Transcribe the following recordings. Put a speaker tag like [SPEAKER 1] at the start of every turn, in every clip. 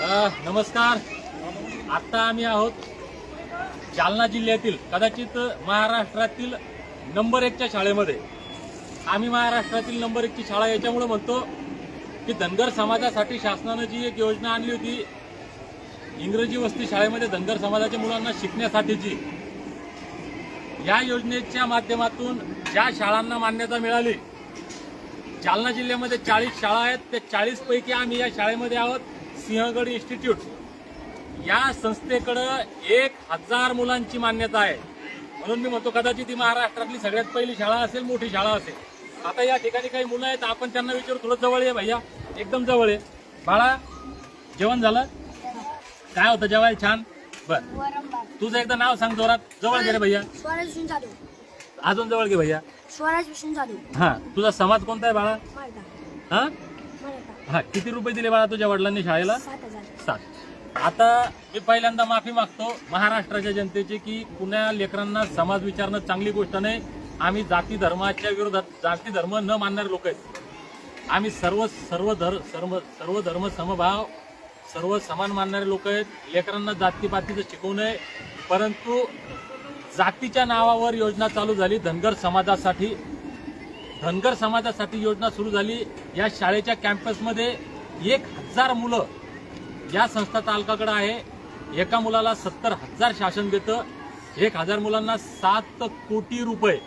[SPEAKER 1] नमस्कार. आता आम्ही आहोत जालना जिल्ह्यातील कदाचित महाराष्ट्रातील नंबर एकच्या शाळेमध्ये. आम्ही महाराष्ट्रातील नंबर एकची शाळा याच्यामुळे म्हणतो की धनगर समाजासाठी शासनानं जी एक योजना आणली होती इंग्रजी वस्ती शाळेमध्ये धनगर समाजाच्या मुलांना शिकण्यासाठीची. या योजनेच्या माध्यमातून ज्या शाळांना मान्यता मिळाली जालना जिल्ह्यामध्ये चाळीस शाळा आहेत त्या चाळीसपैकी आम्ही या शाळेमध्ये आहोत. सिंहगड इन्स्टिट्यूट या संस्थेकडं एक हजार मुलांची मान्यता आहे. म्हणून मी म्हणतो कदाचित ही महाराष्ट्रातली सगळ्यात पहिली शाळा असेल मोठी शाळा असेल. आता या ठिकाणी काही मुलं आहेत आपण त्यांना विचारू थोडं जवळ आहे भैया. एकदम जवळ आहे बाळा जेवण झालं? काय होतं जेवायला छान? बर. तुझं एकदा नाव सांग जोरात. जवळ घे रे भैया. अजून जवळ घे भैया.
[SPEAKER 2] स्वराज विष्णू जाधव
[SPEAKER 1] हा. तुझा समाज कोणता आहे बाळा? हा? हा किती रुपये दिले बाळा तुझ्या वडिलांनी शाळेला?
[SPEAKER 2] सात
[SPEAKER 1] आता मी पहिल्यांदा माफी मागतो महाराष्ट्राच्या जनतेची की कुण्या लेकरांना समाज विचारणं चांगली गोष्ट नाही. आम्ही जाती धर्माच्या विरोधात जाती धर्म न मानणारे लोक आहेत. आम्ही सर्व सर्व धर सर्व सर्व धर्म समभाव सर्व समान मानणारे लोक आहेत. लेकरांना जातीपातीचं शिकवू नये. परंतु जातीच्या नावावर योजना चालू झाली धनगर समाजासाठी. धनगर समाजासाठी योजना सुरू झाली. या शाळेच्या कॅम्पसमध्ये एक हजार मुलं या संस्था तालुकाकडे आहे. एका मुलाला सत्तर हजार शासन देतं. एक हजार मुलांना सात कोटी रुपये.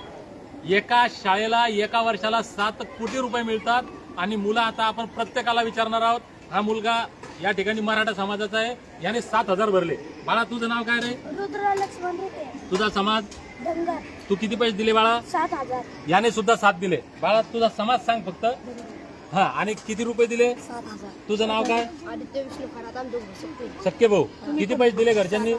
[SPEAKER 1] एका शाळेला एका वर्षाला सात कोटी रुपये मिळतात. आणि मुलं आता आपण प्रत्येकाला विचारणार आहोत हा मुलगा या ठिकाणी मराठा समाजाचा आहे. याने सात हजार भरले. बाळा तुझं नाव काय रे?
[SPEAKER 2] रुद्र लक्ष्मण रुपये
[SPEAKER 1] तुझा समाज?
[SPEAKER 2] धनगर.
[SPEAKER 1] तू किती पैसे दिले बाळा?
[SPEAKER 2] सात हजार.
[SPEAKER 1] याने सुद्धा साथ दिले. बाळा तुझा समाज सांग फक्त. हा आणि किती रुपये दिले?
[SPEAKER 2] सात हजार.
[SPEAKER 1] तुझं नाव काय?
[SPEAKER 2] आदित्य विष्णू खरात दोघं
[SPEAKER 1] सख्खे भाऊ किती पैसे दिले घरच्यांनी?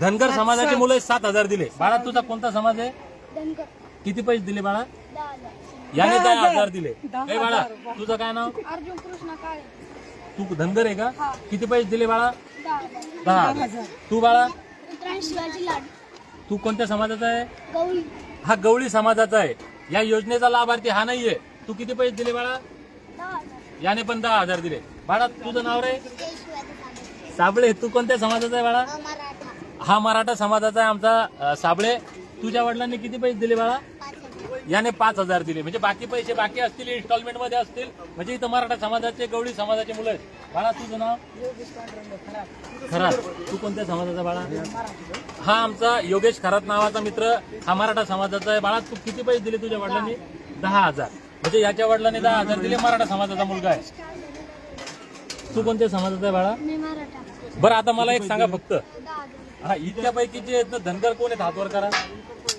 [SPEAKER 1] धनगर समाजाची मुलं सात हजार दिले. बाळा तुझा कोणता समाज आहे?
[SPEAKER 2] धनगर.
[SPEAKER 1] किती पैसे दिले बाळा? याने दहा हजार. दिले. ए बाळा तुझं काय नाव?
[SPEAKER 2] अर्जुन कृष्ण काळे.
[SPEAKER 1] तू धनगर आहे का? किती पैसे दिले बाळा?
[SPEAKER 2] दहा हजार.
[SPEAKER 1] तू बाळा?
[SPEAKER 2] रुद्रांश शिवाजी लाड.
[SPEAKER 1] तू कोणत्या समाजाचा आहे?
[SPEAKER 2] गवळी.
[SPEAKER 1] हा गवळी समाजाचा आहे. या योजनेचा लाभार्थी हा नाहीये. तू किती पैसे दिले बाळा?
[SPEAKER 2] दहा हजार.
[SPEAKER 1] याने पण दहा हजार दिले. बाळा तुझं नाव रे?
[SPEAKER 2] शिवाजी
[SPEAKER 1] साबळे. तू कोणत्या समाजाचा आहे बाळा?
[SPEAKER 2] मराठा.
[SPEAKER 1] हा मराठा समाजाचा आहे आमचा अ, साबळे. तुझ्या वडिलांनी किती पैसे दिले बाळा? याने पाच हजार दिले. म्हणजे बाकी पैसे बाकी असतील इन्स्टॉलमेंटमध्ये असतील. म्हणजे इथं मराठा समाजाचे गवळी समाजाचे मुलं आहेत. बाळा तुझं नाव? खरात तू कोणत्या समाजाचा बाळा? हा आमचा योगेश खरात नावाचा मित्र. हा मराठा समाजाचा आहे. बाळा तू किती पैसे दिले तुझ्या वडिलांनी? दहा हजार. म्हणजे याच्या वडिलांनी दहा हजार दिले. मराठा समाजाचा मुलगा आहे. तू कोणत्या समाजाचा आहे बाळा? बरं आता मला एक सांगा फक्त. हा इतक्यापैकी जे आहेत ना धनगर कोण आहेत? हातवर करा.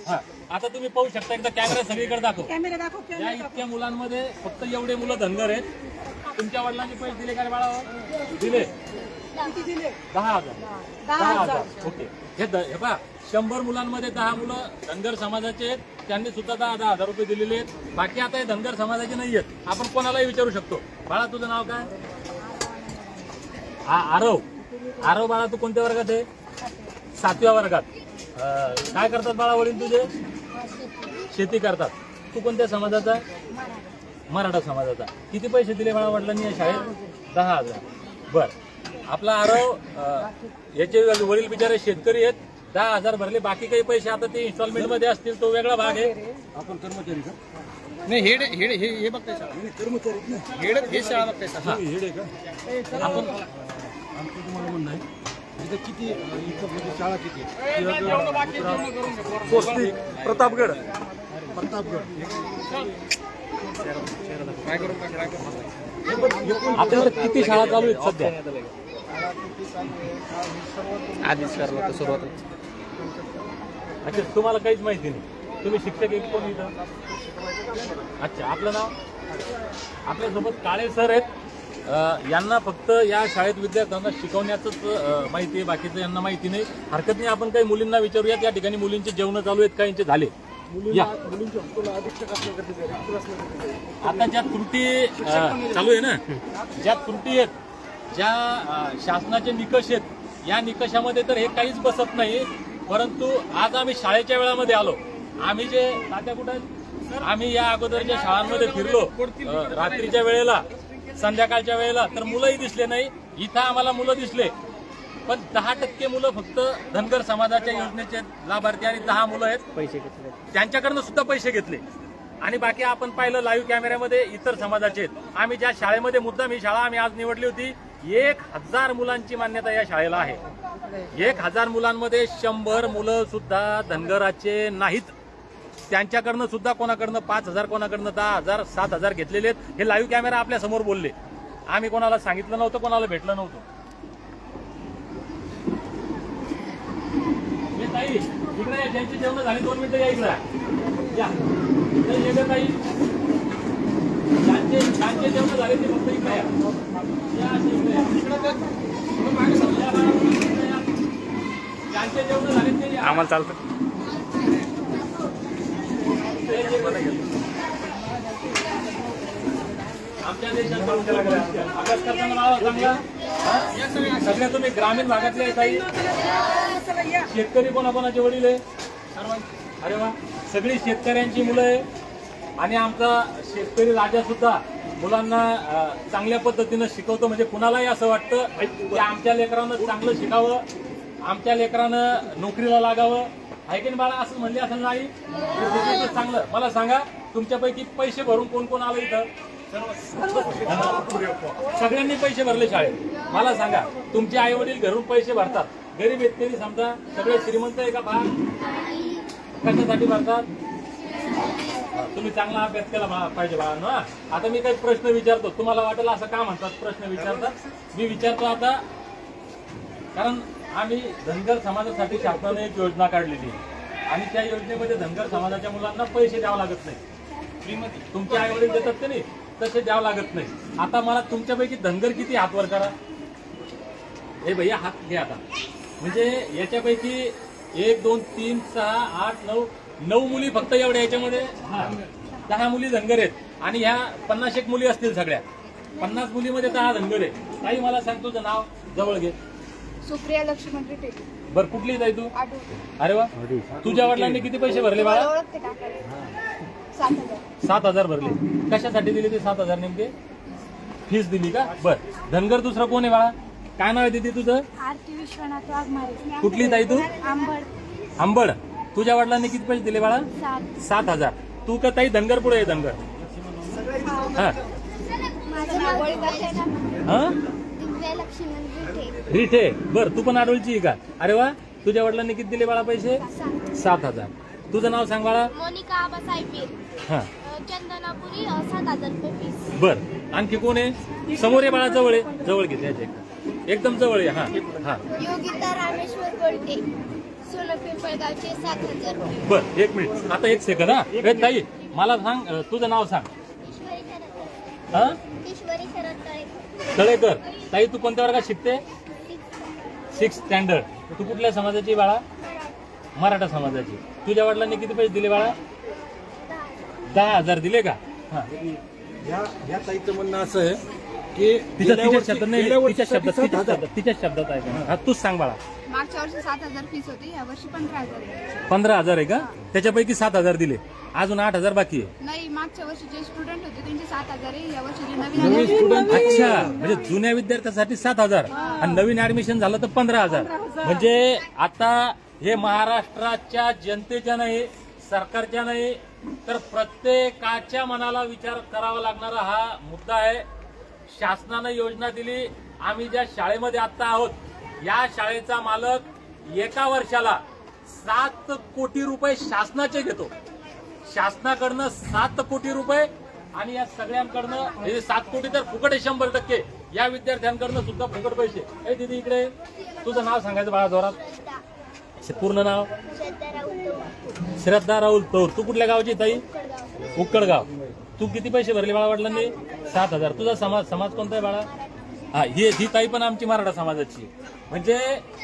[SPEAKER 1] हा. आता तुम्ही पाहू शकता एकदा कॅमेरा सगळीकडे दाखव.
[SPEAKER 3] कॅमेरा दाखव
[SPEAKER 1] या
[SPEAKER 3] कॅमेरा
[SPEAKER 1] इतक्या मुलांमध्ये फक्त एवढे मुलं धनगर आहेत. तुमच्या वडिलांनी पैसे दिले का रे बाळा? दिले.
[SPEAKER 3] किती दिले?
[SPEAKER 1] दहा हजार. दहा. हजार. ओके. हे द- हे पहा शंभर मुलांमध्ये दहा मुलं धनगर समाजाचे आहेत. त्यांनी सुद्धा दहा दहा हजार रुपये दिलेले आहेत. बाकी आता हे धनगर समाजाचे नाही आहेत. आपण कोणालाही विचारू शकतो. बाळा तुझं नाव काय? हा आरव. आरव बाळा तू कोणत्या वर्गात आहे? सातव्या वर्गात. अं, काय करतात बाळा वडील तुझे? शेती करतात. तू कोणत्या समाजाचा? मराठा समाजाचा. किती पैसे दिले बाळा वडिलांनी या शाळेत? दहा हजार. बर. आपला आरव याचे वडील बिचारे शेतकरी आहेत. दहा हजार भरले. बाकी काही पैसे आता ते इन्स्टॉलमेंटमध्ये असतील. तो वेगळा भाग आहे.
[SPEAKER 4] आपण कर्मचारी का? नाही हेड हेड हे हे बघताय शाळा. कर्मचारी हेड हे शाळा बघताय शाळा. हेड आहे का?
[SPEAKER 1] आपण
[SPEAKER 4] आमचं तुम्हाला म्हणणं आहे इथं किती इथं म्हणजे शाळा किती
[SPEAKER 5] प्रतापगड.
[SPEAKER 4] प्रतापगड
[SPEAKER 1] आपल्याकडे किती शाळा चालू आहेत सध्या?
[SPEAKER 4] आधीच करला तर सुरुवात
[SPEAKER 1] अच्छा तुम्हाला काहीच माहिती नाही. तुम्ही शिक्षक एक कोण इथं? अच्छा आपलं नाव? आपल्यासोबत काळे सर आहेत. यांना फक्त या शाळेत विद्यार्थ्यांना शिकवण्याचंच माहिती आहे बाकीचं यांना माहिती नाही. हरकत नाही आपण काही मुलींना विचारूयात. या ठिकाणी मुलींचे जेवण चालू आहेत काहींचे झाले. या. आता ज्या त्रुटी चालू आहे ना? ज्या त्रुटी आहेत ज्या शासनाचे निकष आहेत या निकषामध्ये तर हे काहीच बसत नाही. परंतु आज आम्ही शाळेच्या वेळामध्ये आलो. आम्ही जे तात्या कुठं? आम्ही या अगोदरच्या शाळांमध्ये फिरलो. रात्रीच्या वेळेला संध्याकाळच्या वेळेला तर मुलंही दिसले नाही. इथं आम्हाला मुलं दिसले. पण दहा टक्के मुलं फक्त धनगर समाजाच्या योजनेचे लाभार्थी आणि दहा मुलं आहेत.
[SPEAKER 5] पैसे घेतले
[SPEAKER 1] त्यांच्याकडनं सुद्धा पैसे घेतले. आणि बाकी आपण पाहिलं लाईव्ह कॅमेऱ्यामध्ये इतर समाजाचे आहेत. आम्ही ज्या शाळेमध्ये मुद्दाम ही शाळा आम्ही आज निवडली होती एक हजार मुलांची मान्यता या शाळेला आहे. एक हजार मुलांमध्ये शंभर मुलं सुद्धा धनगराचे नाहीत. त्यांच्याकडनं सुद्धा कोणाकडनं पाच हजार कोणाकडनं दहा हजार सात हजार घेतलेले आहेत. हे लाईव्ह कॅमेरा आपल्यासमोर बोलले. आम्ही कोणाला सांगितलं नव्हतं कोणाला भेटलं नव्हतं हे ताई ज्यांची जेवण झाली दोन मिनिटं या इकडे. या. ताई ज्यांचे ज्यांचे जेवण झाले ते फक्त इकडे. ज्यांचे जेवण झाले ते.
[SPEAKER 5] आम्हाला चालतं.
[SPEAKER 1] आमच्या देशात अभ्यास करताना चांगला? सगळ्या तुम्ही ग्रामीण भागातले आहे ताई. शेतकरी कोणाकोणाचे वडील आहे? अरे वा. सगळी शेतकऱ्यांची मुलं आहे. आणि आमचा शेतकरी राजा सुद्धा मुलांना चांगल्या पद्धतीनं शिकवतो. म्हणजे कुणालाही असं वाटतं की आमच्या लेकरानं चांगलं शिकावं आमच्या लेकरानं नोकरीला लागावं. आहे की बाळा? असं म्हणले असं नाही. चांगलं. मला सांगा तुमच्यापैकी पैसे भरून कोण कोण आलं इथं? सगळ्यांनी पैसे भरले शाळेत. मला सांगा तुमचे आई वडील घरून पैसे भरतात? गरीब शेतकरी समजा सगळे श्रीमंत आहे का बा कशासाठी भरतात? तुम्ही चांगला अभ्यास केला पाहिजे बाळांनो? आता मी काही प्रश्न विचारतो. तुम्हाला वाटेल असं का म्हणतात प्रश्न विचारतात? मी विचारतो आता कारण आम्ही धनगर समाजासाठी शासनाने एक योजना काढलेली आहे. आणि त्या योजनेमध्ये धनगर समाजाच्या मुलांना पैसे द्यावं लागत नाही. फ्रीमध्ये तुमचे आई वडील देतात का नाही? तसे द्यावं लागत नाही. आता मला तुमच्यापैकी धनगर किती हात वर करा? हे भैया हात घे आता. म्हणजे याच्यापैकी एक दोन तीन सहा आठ नऊ नऊ मुली फक्त एवढ्या याच्यामध्ये. दहा मुली धनगर आहेत. आणि ह्या पन्नास एक मुली असतील सगळ्या. पन्नास मुलीमध्ये दहा धनगर आहे ताई मला सांग तुझं नाव जवळ घे.
[SPEAKER 2] सुप्रिया लक्ष्मण रिटे
[SPEAKER 1] बर कुठली ताई तू? अरे वा. तुझ्या वडिलांनी किती पैसे भरले
[SPEAKER 2] हजार.
[SPEAKER 1] सात हजार भरले. कशासाठी दिले ते सात हजार नेमके? फीस दिली का? बर. धनगर दुसरं कोण आहे बाळा? काय नाव आहे दिदी तुझं?
[SPEAKER 2] आरती विश्वनाथ वाघमारे.
[SPEAKER 1] कुठली ताई तू?
[SPEAKER 2] आंबड.
[SPEAKER 1] आंबड. तुझ्या वडिलांनी किती पैसे दिले बाळा?
[SPEAKER 2] सात.
[SPEAKER 1] सात हजार. तू का ताई धनगर पुढे आहे धनगर? हा. हा. रिठे. बर तू पण आडोळची का? अरे वा तुझ्या वडिलांनी किती दिले बाळा पैसे?
[SPEAKER 2] सात.
[SPEAKER 1] हजार. तुझं नाव सांग बाळा.
[SPEAKER 2] मोनिका
[SPEAKER 1] हा.
[SPEAKER 2] चंदनापुरी सात हजार
[SPEAKER 1] बर. आणखी कोण आहे? समोर आहे बाळा जवळ आहे. जवळ घे त्याच्या एकदम. जवळ आहे हा. हा.
[SPEAKER 2] योगिता रामेश्वर गोल्टे सोनं पिंपळगावचे सात हजार रुपये.
[SPEAKER 1] बर एक मिनिट. आता एक सेकंद हा. ए, ताई मला सांग अ, तुझं नाव सांग.
[SPEAKER 2] ईश्वरी शरद
[SPEAKER 1] हा?
[SPEAKER 2] ईश्वरी शरद तळेकर.
[SPEAKER 1] तळेकर ताई तू कोणत्या वर्गात शिकते? सिक्स स्टँडर्ड तू कुठल्या समाजाची आहे बाळा? मराठा. समाजाची. तुझ्या वडिलांनी किती पैसे दिले बाळा? दहा हजार दिले का? हा.
[SPEAKER 5] या या ताईचं म्हणणं असं आहे की
[SPEAKER 1] तिच्या शब्दात नाही
[SPEAKER 5] गेल्या
[SPEAKER 1] तिच्या शब्दात तिच्या
[SPEAKER 5] हजार.
[SPEAKER 1] शब्दात तिच्या शब्दात आहे का? हा तूच सांग बाळा.
[SPEAKER 3] मागच्या वर्षी सात हजार फीस होती या वर्षी पंधरा हजार आहे.
[SPEAKER 1] पंधरा हजार आहे का? त्याच्यापैकी सात हजार दिले. अजून आठ हजार बाकी आहे.
[SPEAKER 3] नाही मागच्या वर्षी जे स्टुडंट होते त्यांचे सात हजार आहे. या वर्षी जे नवीन
[SPEAKER 5] स्टुडंट
[SPEAKER 1] अच्छा म्हणजे जुन्या विद्यार्थ्यासाठी सात हजार. आणि नवीन ऍडमिशन झालं तर पंधरा हजार. म्हणजे आता हे महाराष्ट्राच्या जनतेच्या नाही सरकारच्या नाही तर प्रत्येकाच्या मनाला विचार करावा लागणारा हा मुद्दा आहे. शासनानं योजना दिली. आम्ही ज्या शाळेमध्ये आता आहोत या शाळेचा मालक एका वर्षाला सात कोटी रुपये शासनाचे घेतो. शासनाकडनं सात कोटी रुपये आणि या सगळ्यांकडनं हे सात कोटी तर फुकट आहे शंभर टक्के. या विद्यार्थ्यांकडनं सुद्धा फुकट पैसे. ए दिदी इकडे. तुझं नाव सांगायचं बाळा जोरात. पूर्ण नाव?
[SPEAKER 2] श्रद्धा
[SPEAKER 1] राहुल तौर तू कुठल्या गावची ताई? उक्कडगाव तू किती पैसे भरले बाळा वडिलांनी? सात हजार. तुझा समाज समाज कोणता आहे बाळा? हा ही ही ताई पण आमची मराठा समाजाची. म्हणजे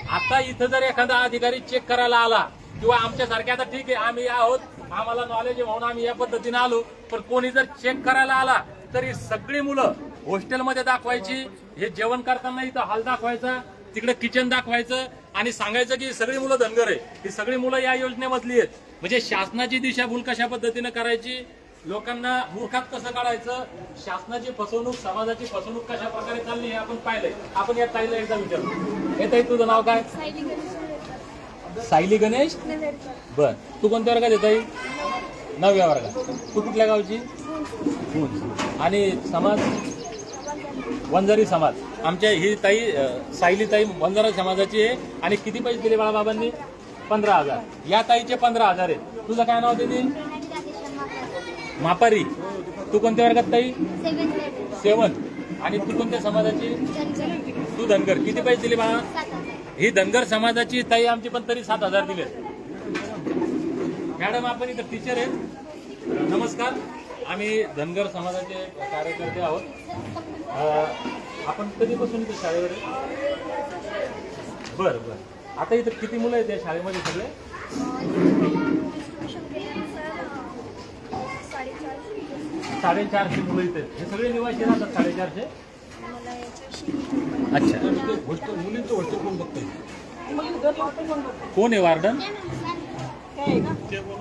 [SPEAKER 1] आता इथं जर एखादा अधिकारी चेक करायला आला किंवा आमच्यासारखे आता ठीक आहे आम्ही आहोत आम्हाला नॉलेज आहे म्हणून आम्ही या पद्धतीने आलो पण कोणी जर चेक करायला आला तरी सगळी मुलं हॉस्टेलमध्ये दाखवायची हे जेवण करताना इथं हॉल दाखवायचा तिकडे किचन दाखवायचं आणि सांगायचं की सगळी मुलं धनगर आहे. ही सगळी मुलं या योजनेमधली आहेत. म्हणजे शासनाची दिशाभूल कशा पद्धतीनं करायची लोकांना मूर्खात कसं काढायचं? शासनाची फसवणूक समाजाची फसवणूक कशा प्रकारे चालली हे आपण पाहिलंय. आपण या ताईला एकदा विचारतो हे ताई तुझं नाव काय?
[SPEAKER 2] सायली गणेश
[SPEAKER 1] सायली गणेश?
[SPEAKER 2] नवेरकर.
[SPEAKER 1] बर. तू कोणत्या वर्गात येत आहे नवव्या वर्गात. तू कुठल्या गावची? आणि समाज? वंजारी समाज. आमच्या ही ताई सायली ताई वंजारा समाजाची आहे. आणि किती पैसे दिले बाळाबाबांनी? पंधरा हजार. या ताईचे पंधरा हजार आहेत. तुझं काय नाव दिली
[SPEAKER 2] मापारी.
[SPEAKER 1] तू कोणत्या वर्गात ताई?
[SPEAKER 2] सेवन
[SPEAKER 1] आणि तू कोणत्या समाजाची. तू धनगर. किती पैसे दिले बाळा. ही धनगर समाजाची ताई आमची पण तरी सात हजार दिले. मॅडम आपण इथं टीचर आहेत. नमस्कार. आम्ही धनगर समाजाचे कार्यकर्ते आहोत. आपण कधीपासून इथं शाळेवर? बरं बरं. आता इथं किती मुलं आहेत या शाळेमध्ये सगळे?
[SPEAKER 2] साडेचारशे.
[SPEAKER 1] मुलं इथे आहेत. हे सगळे निवासी राहतात साडेचारशे? अच्छा.
[SPEAKER 5] हॉस्टेल मुलींचं हॉस्टेल कोण बघताय.
[SPEAKER 1] कोण आहे वार्डन?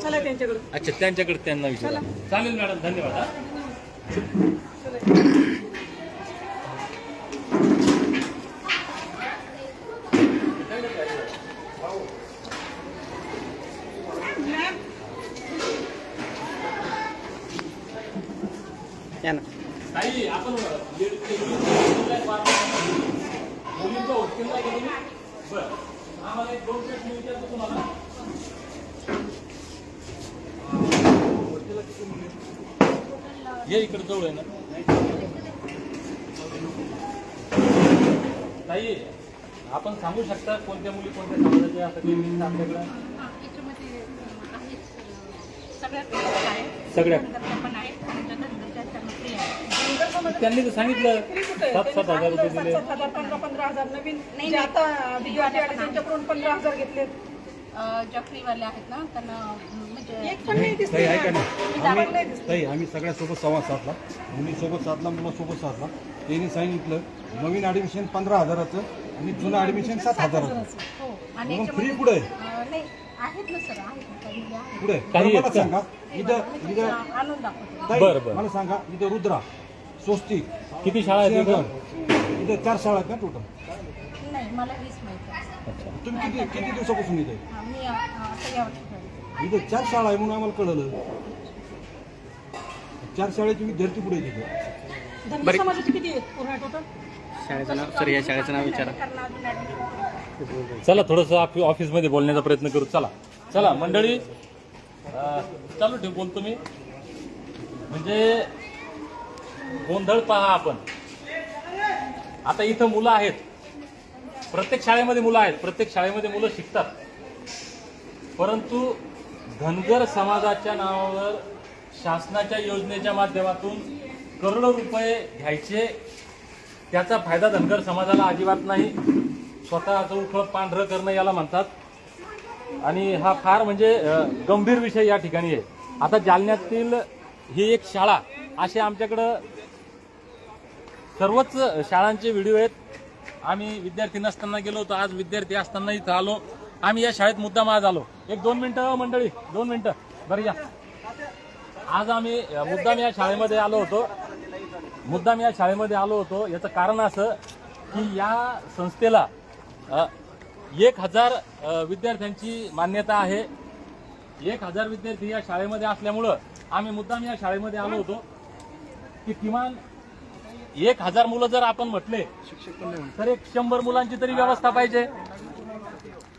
[SPEAKER 5] चला त्यांच्याकडे
[SPEAKER 1] अच्छा त्यांच्याकडे त्यांना विचारा. चालेल मॅडम धन्यवाद आपण मुलींच्या हॉस्टेलला गेलो बरं. आम्हाला एक दोन प्रश्न विचारतो तुम्हाला? ये इकडे जवळ आहे ना. ताई आपण सांगू शकता कोणत्या मुली कोणत्या समाजाच्या असं आपल्याकडे?
[SPEAKER 3] याच्यामध्ये त्यांनी
[SPEAKER 1] तर सांगितलं सात सात हजार रुपये दिले.
[SPEAKER 6] सात हजार पंधरा पंधरा हजार नवीन.
[SPEAKER 3] नाही,
[SPEAKER 6] जे
[SPEAKER 3] नाही.
[SPEAKER 6] आता आले त्यांच्याकडून पंधरा हजार घेतले
[SPEAKER 3] अं, ज्या फ्रीवाले आहेत ना त्यांना म्हणजे
[SPEAKER 6] एक पण नाही दिसले.
[SPEAKER 5] ताई ऐका ना.
[SPEAKER 6] मी दाबायला नाही दिसले.
[SPEAKER 5] ताई आम्ही सगळ्यासोबत संवाद साधला. मुलीसोबत साधला मुलासोबत साधला. त्यांनी सांगितलं नवीन ऍडमिशन पंधरा हजाराचं आणि जुनं ऍडमिशन सात हजाराचं.
[SPEAKER 3] हो. आणि
[SPEAKER 5] मग
[SPEAKER 3] याच्यामध्ये-
[SPEAKER 5] free कुठे आहे?
[SPEAKER 3] अं, नाही आहेत ना सर आहेत ना काही मुली आहेत.
[SPEAKER 5] पुढे
[SPEAKER 1] काही
[SPEAKER 5] मला
[SPEAKER 1] आहेत का?
[SPEAKER 5] सांगा. इथं
[SPEAKER 3] मी
[SPEAKER 5] इथं
[SPEAKER 3] तुझं आणून दाखवते.
[SPEAKER 5] ताई,
[SPEAKER 1] बरं, बरं.
[SPEAKER 5] मला सांगा इथं रुद्रा. स्वस्तिक
[SPEAKER 1] किती शाळा आहेत इथं?
[SPEAKER 5] इथं चार शाळा आहेत ना टोटल
[SPEAKER 3] नाही मला वीस माहिती आहे.
[SPEAKER 1] अच्छा.
[SPEAKER 5] तुम्ही किती किती दिवसापासून इथे
[SPEAKER 3] हा, मी अं, आता.
[SPEAKER 5] इथं चार शाळा आहे म्हणून आम्हाला कळलं. चार शाळेचे विद्यार्थी पुढे तिथे
[SPEAKER 6] धनगर समाजाचे किती आहेत पूर्ण टोटल
[SPEAKER 4] शाळेचं नाव सर या शाळेचं नाव विचारा.
[SPEAKER 3] त्यांना अजून admission
[SPEAKER 1] चला थोडस ऑफिसमध्ये बोलण्याचा प्रयत्न करू. चला. चला मंडळी. अं, चालू ठेव बोलतो मी. म्हणजे गोंधळ पहा आपण. आता इथं मुलं आहेत. प्रत्येक शाळेमध्ये मुलं आहेत. प्रत्येक शाळेमध्ये मुलं शिकतात. परंतु धनगर समाजाच्या नावावर शासनाच्या योजनेच्या माध्यमातून करोडो रुपये घ्यायचे त्याचा फायदा धनगर समाजाला अजिबात नाही. स्वतःचं उठं पांढरं करणं याला म्हणतात. आणि हा फार म्हणजे गंभीर विषय या ठिकाणी आहे. आता जालन्यातील ही एक शाळा असे आमच्याकडं सर्वच शाळांचे व्हिडिओ आहेत. आम्ही विद्यार्थी नसताना गेलो होतो आज विद्यार्थी असताना इथं आलो. आम्ही या शाळेत मुद्दाम आज आलो. एक दोन मिनिटं मंडळी दोन मिनिटं. बरं या. आज आम्ही मुद्दाम या शाळेमध्ये आलो होतो. मुद्दाम या शाळेमध्ये आलो होतो. याचं कारण असं की या संस्थेला एक हजार विद्यार्थ्यांची मान्यता आहे. एक हजार विद्यार्थी या शाळेमध्ये असल्यामुळं आम्ही मुद्दाम या शाळेमध्ये आलो होतो की किमान एक हजार मुलं जर आपण म्हटले तर एक शंभर मुलांची तरी व्यवस्था पाहिजे.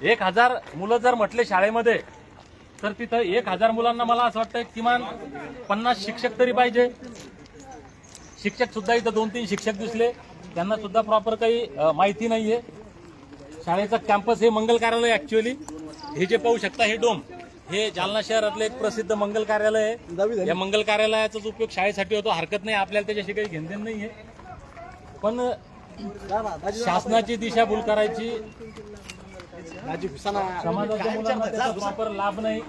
[SPEAKER 1] एक हजार मुलं जर म्हटले शाळेमध्ये तर तिथं एक हजार मुलांना मला असं वाटतं किमान पन्नास शिक्षक तरी पाहिजे. शिक्षक सुद्धा इथं दोन तीन शिक्षक दिसले. त्यांना सुद्धा प्रॉपर काही माहिती नाहीये. शाळेचा कॅम्पस हे मंगल कार्यालय ऍक्च्युअली हे जे पाहू शकता हे डोम. हे जालना शहरातलं एक प्रसिद्ध मंगल कार्यालय आहे. या मंगल कार्यालयाचाच उपयोग शाळेसाठी होतो हरकत नाही. आपल्याला त्याच्याशी काही घेणदेण नाहीये. पण शासनाची दिशाभूल करायची समाजाच्या मुलांना त्याचा प्रॉपर लाभ नाही.